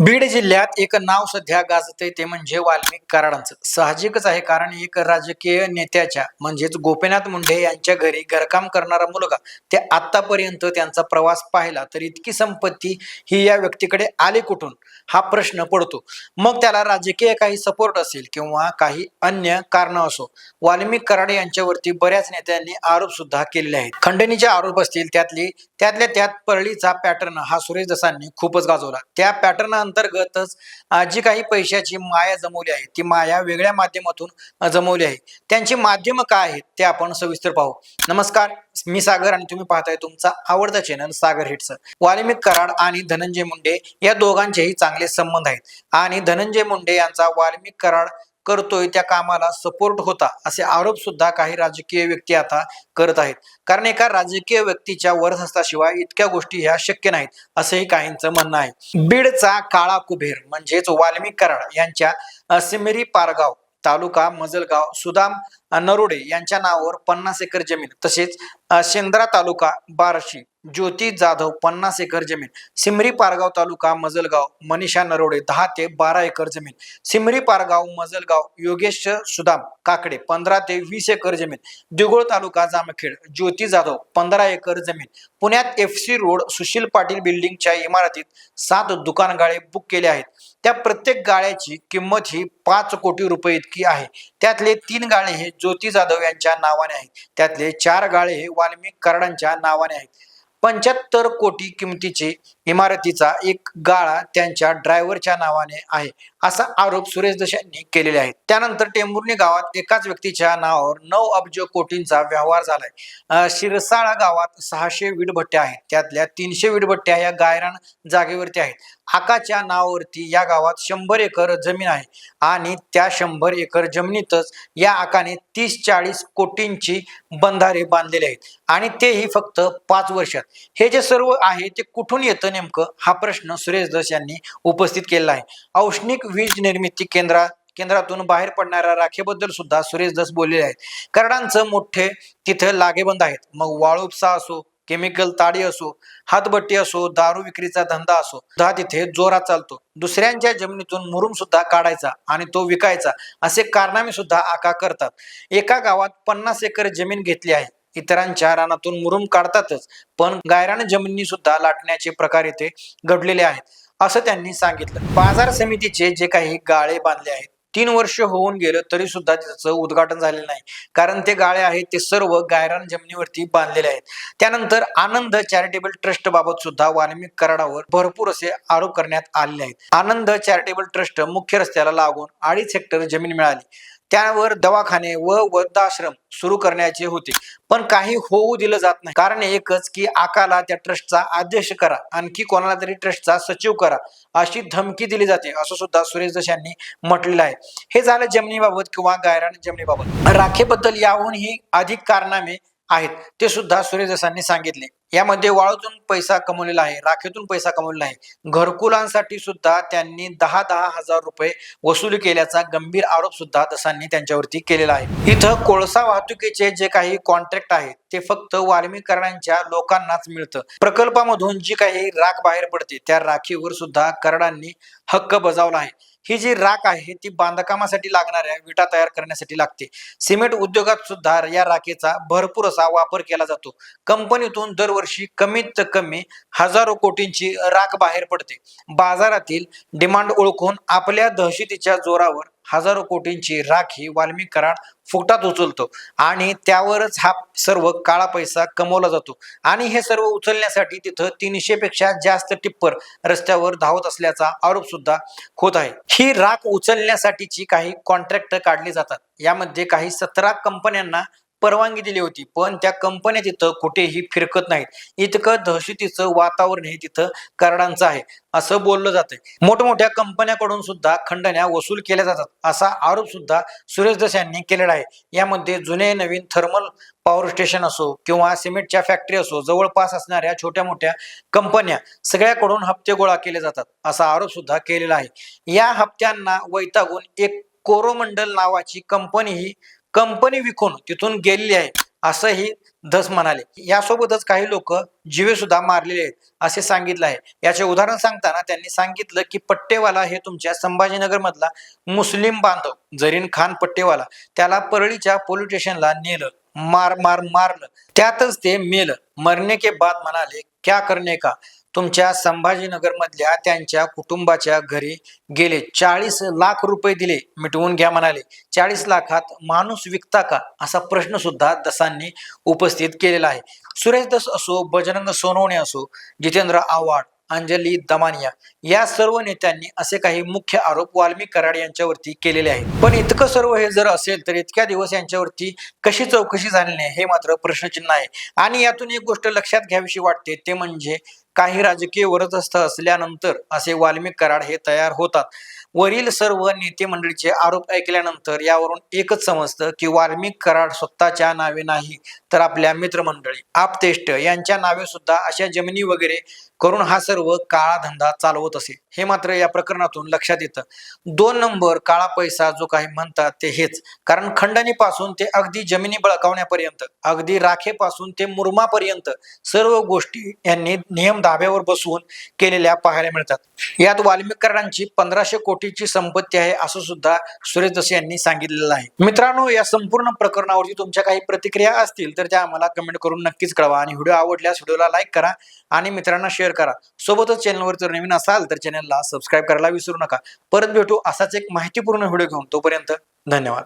बीड जिल्ह्यात एक नाव सध्या गाजतंय ते म्हणजे वाल्मिक कराडांचं. साहजिकच आहे कारण एक राजकीय नेत्याच्या म्हणजेच गोपीनाथ मुंडे यांच्या घरी घरकाम करणारा मुलगा ते आतापर्यंत त्यांचा प्रवास पाहिला तर इतकी संपत्ती ही या व्यक्तीकडे आली कुठून? हा प्रश्न पडतो. मग त्याला राजकीय काही सपोर्ट असेल किंवा काही अन्य कारण असो वाल्मिक कराड यांच्यावरती बऱ्याच नेत्यांनी आरोप सुद्धा केलेले आहेत. खंडणीचे आरोप असतील त्यातली त्यातल्या त्यात परळीचा पॅटर्न हा सुरेश दसांनी खूपच गाजवला. त्या पॅटर्न अंतर्गतच जी काही पैशाची माया जमवली आहे ती माया वेगळ्या माध्यमातून जमवली आहे. त्यांची माध्यमं काय आहेत ते आपण सविस्तर पाहू. नमस्कार मी सागर आणि तुम्ही पाहताय तुमचा आवडता चॅनल सागर हिट्स वाल्मिक कराड आणि धनंजय मुंडे या दोघांचेही चांगले संबंध आहेत. आणि धनंजय मुंडे यांचा वाल्मिक कराड करतोय त्या कामाला सपोर्ट होता असे आरोप सुद्धा काही राजकीय व्यक्ती आता करत आहेत. कारण एका राजकीय व्यक्तीच्या वरदहस्ताशिवाय इतक्या गोष्टी ह्या शक्य नाहीत असंही काहींचं म्हणणं आहे. बीडचा काळा कुबेर म्हणजेच वाल्मिक कराड यांच्या सिमेरी पारगाव तालुका मजलगाव सुदाम नरोडे यांच्या नावावर पन्नास एकर जमीन तसेच शेंद्रा तालुका बारशी ज्योती जाधव पन्नास एकर जमीन सिमरी पारगाव तालुका मजलगाव मनीषा नरोडे दहा ते बारा एकर जमीन सिमरी पारगाव मजलगाव योगेश सुदाम काकडे पंधरा ते वीस एकर जमीन दिगोळ तालुका जामखेड ज्योती जाधव पंधरा एकर जमीन पुण्यात F C road Sushil Patil बिल्डिंगच्या इमारतीत सात दुकान गाळे बुक केले आहेत. त्या प्रत्येक गाळ्याची किंमत ही पाच कोटी रुपये इतकी आहे. त्यातले तीन गाळे हे ज्योती जाधव यांच्या नावाने आहेत. त्यातले चार गाळे हे वाल्मिक कराडांच्या नावाने आहेत. पंच्याहत्तर कोटी किमतीचे इमारतीचा एक गाळा त्यांच्या ड्रायव्हरच्या नावाने आहे असा आरोप सुरेश दशांनी यांनी केलेले आहेत. त्यानंतर टेंभुर्णी गावात एकाच व्यक्तीच्या नावावर नऊ अब्ज कोटींचा व्यवहार झालाय. शिरसाळा गावात सहाशे विडभट्ट्या आहेत. त्यातल्या तीनशे विडभट्ट्या या गायरान जागेवरती आहेत. आकाच्या नावावरती या गावात शंभर एकर जमीन आहे आणि त्या शंभर एकर जमिनीतच या आकाने तीस चाळीस कोटींची बंधारे बांधलेले आहेत. आणि तेही फक्त पाच वर्षात. हे जे सर्व आहे ते कुठून येतं नेमकं हा प्रश्न सुरेश दस यांनी उपस्थित केलेला आहे. औष्णिक वीज निर्मिती केंद्रा केंद्रातून बाहेर पडणाऱ्या राखेबद्दल सुद्धा सुरेश दस बोललेले आहेत. कराडांचं मोठे तिथं लागेबंद आहेत. मग वाळूपसा असो केमिकल ताडी असो हातबट्टी असो दारू विक्रीचा धंदा असो सुद्धा तिथे जोरात चालतो. दुसऱ्यांच्या जमिनीतून मुरुम सुद्धा काढायचा आणि तो विकायचा असे कारनामे सुद्धा आका करतात. एका गावात पन्नास एकर जमीन घेतली आहे. इतरांच्या रानातून मुरुम काढतातच. पण गायरान जमिनी सुद्धा लाटण्याचे प्रकार इथे घडलेले आहेत असं त्यांनी सांगितलं. बाजार समितीचे जे काही गाळे बांधले आहेत तीन वर्ष होऊन गेलं तरी सुद्धा त्याचं उद्घाटन झालेलं नाही. कारण ते गाळे आहेत ते सर्व गायरान जमिनीवरती बांधलेले आहेत. त्यानंतर आनंद चॅरिटेबल ट्रस्ट बाबत सुद्धा वाल्मिक कराडावर भरपूर असे आरोप करण्यात आलेले आहेत. आनंद चॅरिटेबल ट्रस्ट मुख्य रस्त्याला लागून अडीच हेक्टर जमीन मिळाली. त्यावर दवाखाने व वृद्धाश्रम सुरू करण्याचे होते. पण काही होऊ दिलं जात नाही. कारण एकच की आकाला त्या ट्रस्टचा अध्यक्ष करा. आणखी कोणाला तरी ट्रस्टचा सचिव करा अशी धमकी दिली जाते असं सुद्धा सुरेश दस यांनी म्हटलेलं आहे. हे झालं जमिनीबाबत किंवा गायरान जमिनीबाबत. राखेबद्दल याहूनही अधिक कारनामे आहेत. ते सुद्धा सुरेश दसांनी सांगितले. यामध्ये वाळूतून पैसा कमवलेला आहे राखेतून पैसा कमवलेला आहे. घरकुलांसाठी सुद्धा त्यांनी दहा दहा हजार रुपये वसुली केल्याचा गंभीर आरोप सुद्धा दसांनी त्यांच्यावरती केलेला आहे. इथं कोळसा वाहतुकीचे जे काही कॉन्ट्रॅक्ट आहेत ते फक्त वाल्मीकरणांच्या लोकांनाच मिळतं. प्रकल्पामधून जी काही राख बाहेर पडते त्या राखीवर सुद्धा कराडांनी हक्क बजावला आहे. ही जी राख आहे ती बांधकामासाठी लागणाऱ्या विटा तयार करण्यासाठी लागते. सिमेंट उद्योगात सुद्धा या राखेचा भरपूर असा वापर केला जातो. कंपनीतून दरवर्षी कमीत कमी हजारो कोटींची राख बाहेर पडते. बाजारातील डिमांड ओळखून आपल्या दहशतीच्या जोरावर हजारो कोटींची राख ही वाल्मिक कराड फुकटात उचलतो. आणि त्यावरच हा सर्व काळा पैसा कमवला जातो. आणि हे सर्व उचलण्यासाठी तिथं तीनशे पेक्षा जास्त टिप्पर रस्त्यावर धावत असल्याचा आरोप सुद्धा होत आहे. ही राख उचलण्यासाठीची काही कॉन्ट्रॅक्ट काढली जातात. यामध्ये काही सतरा कंपन्यांना परवानगी दिली होती. पण त्या कंपन्या तिथं कुठेही फिरकत नाहीत. इतकं दहशतीचं वातावरण हे तिथं कराडांचं आहे. असं बोललं जातंय. मोठमोठ्या कंपन्याकडून सुद्धा खंडण्या वसूल केल्या जातात. असा आरोप सुद्धा सुरेश दस यांनी केलेला आहे. यामध्ये जुने नवीन थर्मल पॉवर स्टेशन असो किंवा सिमेंटच्या फॅक्टरी असो जवळपास असणाऱ्या छोट्या मोठ्या कंपन्या सगळ्याकडून हप्ते गोळा केले जातात असा आरोप सुद्धा केलेला आहे. या हप्त्यांना वैतागून एक कोरोमंडल नावाची कंपनी ही कंपनी विकून तिथून गेलेली आहे असंही धस म्हणाले. यासोबतच काही लोक जीवे सुद्धा मारलेले आहेत असे सांगितलं आहे. याचे उदाहरण सांगताना त्यांनी सांगितलं की पट्टेवाला हे तुमच्या संभाजीनगर मधला मुस्लिम बांधव जरीन खान पट्टेवाला त्याला परळीच्या पोलीस स्टेशनला नेलं मार मार मारलं. त्यातच ते मेलं. मरने के बाद म्हणाले क्या करणे का? तुमच्या संभाजीनगरमधल्या त्यांच्या कुटुंबाच्या घरी गेले. चाळीस लाख रुपये दिले. मिटवून घ्या म्हणाले. चाळीस लाखात माणूस विकता का? असा प्रश्न सुद्धा दसांनी उपस्थित केलेला आहे. सुरेश दस असो बजरंग सोनवणे असो जितेंद्र आव्हाड अंजली दमानिया या सर्व नेत्यांनी असे काही मुख्य आरोप वाल्मिक कराड यांच्यावरती केलेले आहेत. पण इतकं सर्व हे जर असेल तर इतक्या दिवस यांच्यावरती कशी चौकशी झाली नाही हे मात्र प्रश्नचिन्ह आहे. आणि यातून एक गोष्ट लक्षात घ्यावीशी वाटते ते म्हणजे काही राजकीय वरदस्थ असल्यानंतर असे वाल्मिक कराड हे तयार होतात. वरील सर्व नेते मंडळीचे आरोप ऐकल्यानंतर यावरून एकच समजतं की वाल्मिक कराड स्वतःच्या नावे नाही तर आपल्या मित्रमंडळी आपतेष्ट यांच्या नावे सुद्धा अशा जमिनी वगैरे करून हा सर्व काळा धंदा चालवत असे. हे मात्र या प्रकरणातून लक्षात येतं. दोन नंबर काळा पैसा जो काही म्हणतात ते हेच. कारण खंडणीपासून ते अगदी जमिनी बळकावण्यापर्यंत अगदी राखेपासून ते मुरमापर्यंत सर्व गोष्टी यांनी नियम धाब्यावर बसवून केलेल्या पाहायला मिळतात. यात वाल्मिकरणांची पंधराशे कोटीची संपत्ती आहे असं सुद्धा सुरेश दसे यांनी सांगितलेलं आहे. मित्रांनो या संपूर्ण प्रकरणावरती तुमच्या काही प्रतिक्रिया असतील तर त्या आम्हाला कमेंट करून नक्कीच कळवा. आणि व्हिडिओ आवडल्यास व्हिडिओला लाईक करा. आणि मित्रांना शेअर करा. सोबतच चॅनलवर जर नवीन असाल तर चॅनलला सबस्क्राईब करायला विसरू नका. परत भेटू असाच एक माहितीपूर्ण व्हिडिओ घेऊन. तोपर्यंत धन्यवाद.